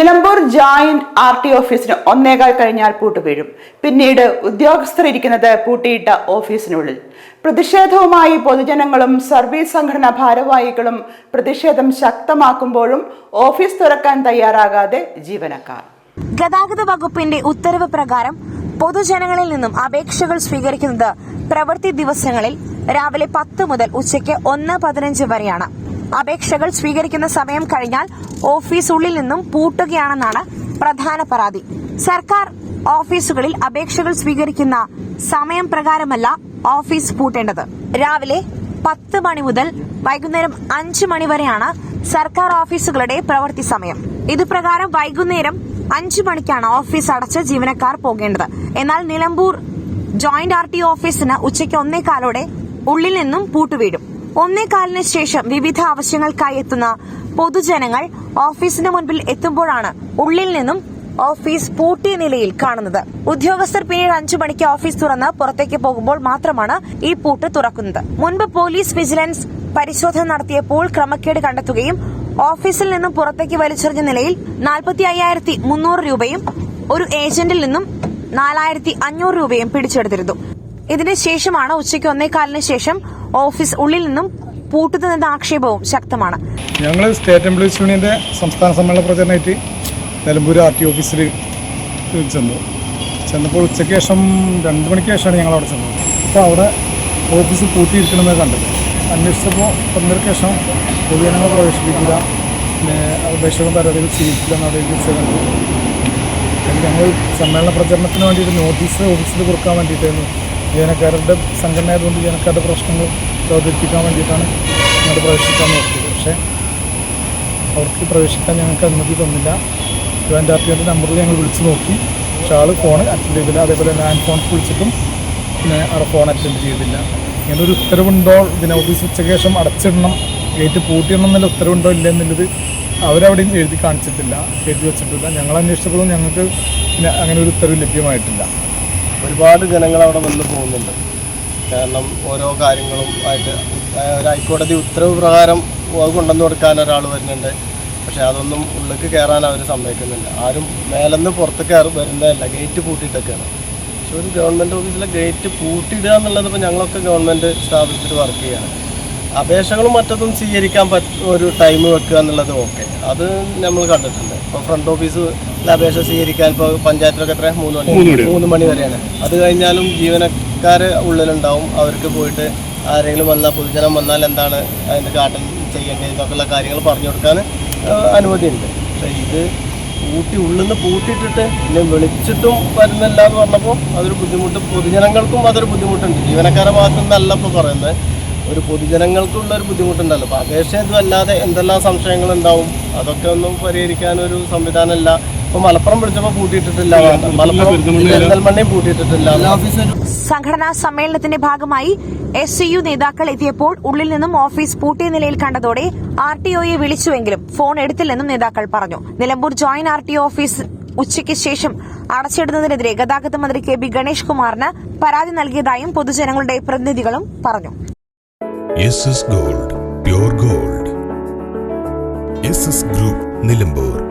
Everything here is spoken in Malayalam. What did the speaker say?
നിലമ്പൂർ ജോയിന്റ് ആർ ടി ഓഫീസിന് ഒന്നേകാൽ കഴിഞ്ഞാൽ പൂട്ട് വീഴും. പിന്നീട് ഉദ്യോഗസ്ഥർ ഇരിക്കുന്നത് പൂട്ടിയിട്ട ഓഫീസിനുള്ളിൽ. പ്രതിഷേധവുമായി പൊതുജനങ്ങളും സർവീസ് സംഘടനാ ഭാരവാഹികളും പ്രതിഷേധം ശക്തമാക്കുമ്പോഴും ഓഫീസ് തുറക്കാൻ തയ്യാറാകാതെ ജീവനക്കാർ. ഗതാഗത വകുപ്പിന്റെ ഉത്തരവ് പ്രകാരം പൊതുജനങ്ങളിൽ നിന്നും അപേക്ഷകൾ സ്വീകരിക്കുന്നത് പ്രവൃത്തി ദിവസങ്ങളിൽ രാവിലെ പത്ത് മുതൽ ഉച്ചയ്ക്ക് ഒന്ന് പതിനഞ്ച് വരെയാണ്. അപേക്ഷകൾ സ്വീകരിക്കുന്ന സമയം കഴിഞ്ഞാൽ ഓഫീസ് ഉള്ളിൽ നിന്നും പൂട്ടുകയാണെന്നാണ് പ്രധാന പരാതി. സർക്കാർ ഓഫീസുകളിൽ അപേക്ഷകൾ സ്വീകരിക്കുന്ന സമയം പ്രകാരമല്ല ഓഫീസ് പൂട്ടേണ്ടത്. രാവിലെ പത്ത് മണി മുതൽ വൈകുന്നേരം അഞ്ച് മണി വരെയാണ് സർക്കാർ ഓഫീസുകളുടെ പ്രവൃത്തി സമയം. ഇത് പ്രകാരം വൈകുന്നേരം അഞ്ചു മണിക്കാണ് ഓഫീസ് അടച്ച് ജീവനക്കാർ പോകേണ്ടത്. എന്നാൽ നിലമ്പൂർ ജോയിന്റ് ആർ ടി ഓഫീസിന് ഉച്ചയ്ക്ക് ഒന്നേകാലോടെ ഉള്ളിൽ നിന്നും പൂട്ടുവീഴും. ഒന്നേകാലിന് ശേഷം വിവിധ ആവശ്യങ്ങൾക്കായി എത്തുന്ന പൊതുജനങ്ങൾ ഓഫീസിന് മുൻപിൽ എത്തുമ്പോഴാണ് ഉള്ളിൽ നിന്നും ഓഫീസ് പൂട്ടിയ നിലയിൽ കാണുന്നത്. ഉദ്യോഗസ്ഥർ പിന്നീട് അഞ്ചു മണിക്ക് ഓഫീസ് തുറന്ന് പുറത്തേക്ക് പോകുമ്പോൾ മാത്രമാണ് ഈ പൂട്ട് തുറക്കുന്നത്. മുൻപ് പോലീസ് വിജിലൻസ് പരിശോധന നടത്തിയപ്പോൾ ക്രമക്കേട് കണ്ടെത്തുകയും ഓഫീസിൽ നിന്നും പുറത്തേക്ക് വലിച്ചെറിഞ്ഞ നിലയിൽ നാൽപ്പത്തി അയ്യായിരത്തി മുന്നൂറ് രൂപയും ഒരു ഏജന്റിൽ നിന്നും നാലായിരത്തി അഞ്ഞൂറ് രൂപയും പിടിച്ചെടുത്തിരുന്നു. ഇതിനുശേഷമാണ് ഉച്ചയ്ക്ക് ഒന്നേകാലിന് ശേഷം ഓഫീസ് ഉള്ളിൽ നിന്നും പൂട്ടുന്നതെന്ന ആക്ഷേപവും ശക്തമാണ്. ഞങ്ങൾ സ്റ്റേറ്റ് എംപ്ലോയീസ് യൂണിയന്റെ സംസ്ഥാന സമ്മേളന പ്രചരണമായിട്ട് നിലമ്പൂർ ആർ ടി ഓഫീസിൽ ചെന്നു. ചെന്നപ്പോൾ ഉച്ചയ്ക്ക് ശേഷം രണ്ട് മണിക്ക് ശേഷമാണ് ഞങ്ങൾ അവിടെ ചെന്നത്. അപ്പോൾ അവിടെ ഓഫീസ് പൂട്ടിയിരിക്കണമെന്ന് കണ്ടത്. അന്വേഷിച്ചപ്പോൾ ഒന്നരക്ക് ശേഷം പൊതുജനങ്ങളെ പ്രവേശിപ്പിക്കില്ല. പിന്നെ അപേക്ഷകളും പരാതികൾ സ്വീകരിക്കില്ല എന്ന് അവിടെ എഴുതി ഞങ്ങൾ സമ്മേളന പ്രചരണത്തിന് വേണ്ടിയിട്ട് നോട്ടീസ് ഓഫീസിൽ കൊടുക്കാൻ വേണ്ടിയിട്ടായിരുന്നു. ജീവനക്കാരുടെ സംഘടനയായതുകൊണ്ട് ജീവനക്കാരുടെ പ്രശ്നങ്ങൾ അവതരിപ്പിക്കാൻ വേണ്ടിയിട്ടാണ് ഞങ്ങൾ പ്രവേശിക്കാൻ നോക്കിയത്. പക്ഷേ അവർക്ക് പ്രവേശിക്കാൻ ഞങ്ങൾക്ക് അനുമതി തന്നില്ല. ഇവന്റെ ആർ നമ്പറിൽ ഞങ്ങൾ വിളിച്ചു നോക്കി. പക്ഷേ ആൾ ഫോൺ അറ്റൻഡ് ചെയ്തില്ല. അതേപോലെ ലാൻഡ് ഫോൺ വിളിച്ചിട്ടും പിന്നെ അവിടെ ഫോൺ അറ്റൻഡ് ചെയ്തില്ല. ഇങ്ങനെ ഒരു ഉത്തരവുണ്ടോ? ഇതിനെ ഓഫീസ് ഉച്ചയ്ക്ക് ശേഷം അടച്ചിടണം. ഗേറ്റ് പൂട്ടിയിടണം എന്നുള്ള ഉത്തരവുണ്ടോ ഇല്ല എന്നുള്ളത് അവരവിടെയും എഴുതി കാണിച്ചിട്ടില്ല. എഴുതി വെച്ചിട്ടില്ല. ഞങ്ങൾ അന്വേഷിച്ചപ്പോഴും ഞങ്ങൾക്ക് പിന്നെ അങ്ങനെ ഒരു ഉത്തരവ് ലഭ്യമായിട്ടില്ല. ഒരുപാട് ജനങ്ങൾ അവിടെ വന്ന് പോകുന്നുണ്ട്. കാരണം ഓരോ കാര്യങ്ങളും ആയിട്ട് ഒരു ഹൈക്കോടതി ഉത്തരവ് പ്രകാരം കൊണ്ടുവന്ന് കൊടുക്കാൻ ഒരാൾ വരുന്നുണ്ട്. പക്ഷെ അതൊന്നും ഉള്ളിലേക്ക് കയറാൻ അവർ സമ്മതിക്കുന്നില്ല. ആരും മേലെന്ന് പുറത്ത് കയറി വരുന്നതല്ല ഗേറ്റ് പൂട്ടിയിട്ടൊക്കെയാണ്. പക്ഷെ ഒരു ഗവൺമെന്റ് ഓഫീസിലെ ഗേറ്റ് പൂട്ടിയിടുക എന്നുള്ളത് ഇപ്പോൾ ഞങ്ങളൊക്കെ ഗവൺമെന്റ് സ്ഥാപനത്തിൽ വർക്ക് ചെയ്യാണ്. അപേക്ഷകളും മറ്റൊന്നും സ്വീകരിക്കാൻ പറ്റ ഒരു ടൈം വെക്കുക എന്നുള്ളത് ഓക്കെ. അത് നമ്മൾ കണ്ടിട്ടുണ്ട്. ഇപ്പോൾ ഫ്രണ്ട് ഓഫീസിൽ അപേക്ഷ സ്വീകരിക്കാൻ ഇപ്പോൾ പഞ്ചായത്തിലൊക്കെ എത്ര? മൂന്ന് മണി. മൂന്ന് മണി. വരെയാണ്. അത് കഴിഞ്ഞാലും ജീവനക്കാർ ഉള്ളിലുണ്ടാവും. അവർക്ക് പോയിട്ട് ആരെങ്കിലും വന്നാൽ പൊതുജനം വന്നാൽ എന്താണ് അതിന്റെ കാട്ടൻ ചെയ്യേണ്ടത്? എന്നൊക്കെയുള്ള കാര്യങ്ങൾ പറഞ്ഞു കൊടുക്കാൻ അനുമതിയുണ്ട്. പക്ഷേ ഇത് പൂട്ടി ഉള്ളിൽ നിന്ന് പൂട്ടിയിട്ടിട്ട് പിന്നെ വിളിച്ചിട്ടും വരുന്നില്ല എന്ന് പറഞ്ഞപ്പോൾ അതൊരു ബുദ്ധിമുട്ട്. പൊതുജനങ്ങൾക്കും അതൊരു ബുദ്ധിമുട്ടുണ്ട്. ജീവനക്കാരുടെ ഭാഗത്തു നിന്നല്ല ഇപ്പോൾ പറയുന്നത്. ഒരു പൊതുജനങ്ങൾക്കുള്ള ഒരു ബുദ്ധിമുട്ടുണ്ടല്ലോ. അപ്പോൾ അപേക്ഷ ഇതുമല്ലാതെ എന്തെല്ലാം സംശയങ്ങളുണ്ടാവും അതൊക്കെ ഒന്നും പരിഹരിക്കാനൊരു സംവിധാനമല്ല. മലപ്പുറം പൂട്ടിയിട്ടിട്ടില്ല. മലപ്പുറം പെരിന്തൽമണ്ണയും പൂട്ടിയിട്ടിട്ടില്ല. സംഘടനാ സമ്മേളനത്തിന്റെ ഭാഗമായി എസ് സി യു നേതാക്കൾ എത്തിയപ്പോൾ ഉള്ളിൽ നിന്നും ഓഫീസ് പൂട്ടിയ നിലയിൽ കണ്ടതോടെ ആർ ടി ഒയെ വിളിച്ചുവെങ്കിലും ഫോൺ എടുത്തില്ലെന്നും നേതാക്കൾ പറഞ്ഞു. Nilambur joint R T office ഉച്ചയ്ക്ക് ശേഷം അടച്ചിടുന്നതിനെതിരെ ഗതാഗത മന്ത്രി കെ ബി ഗണേഷ് കുമാറിന് പരാതി നൽകിയതായും പൊതുജനങ്ങളുടെ പ്രതിനിധികളും പറഞ്ഞു. Gold pure gold. Group Nilambur.